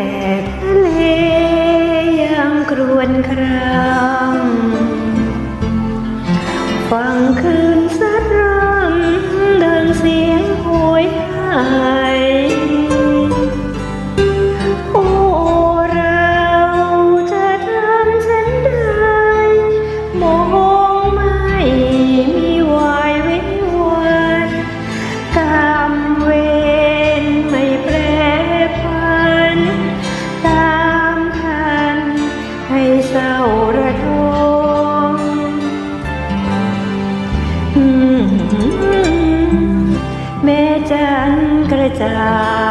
แต่ทะเลยังครวนครางฟังคืน た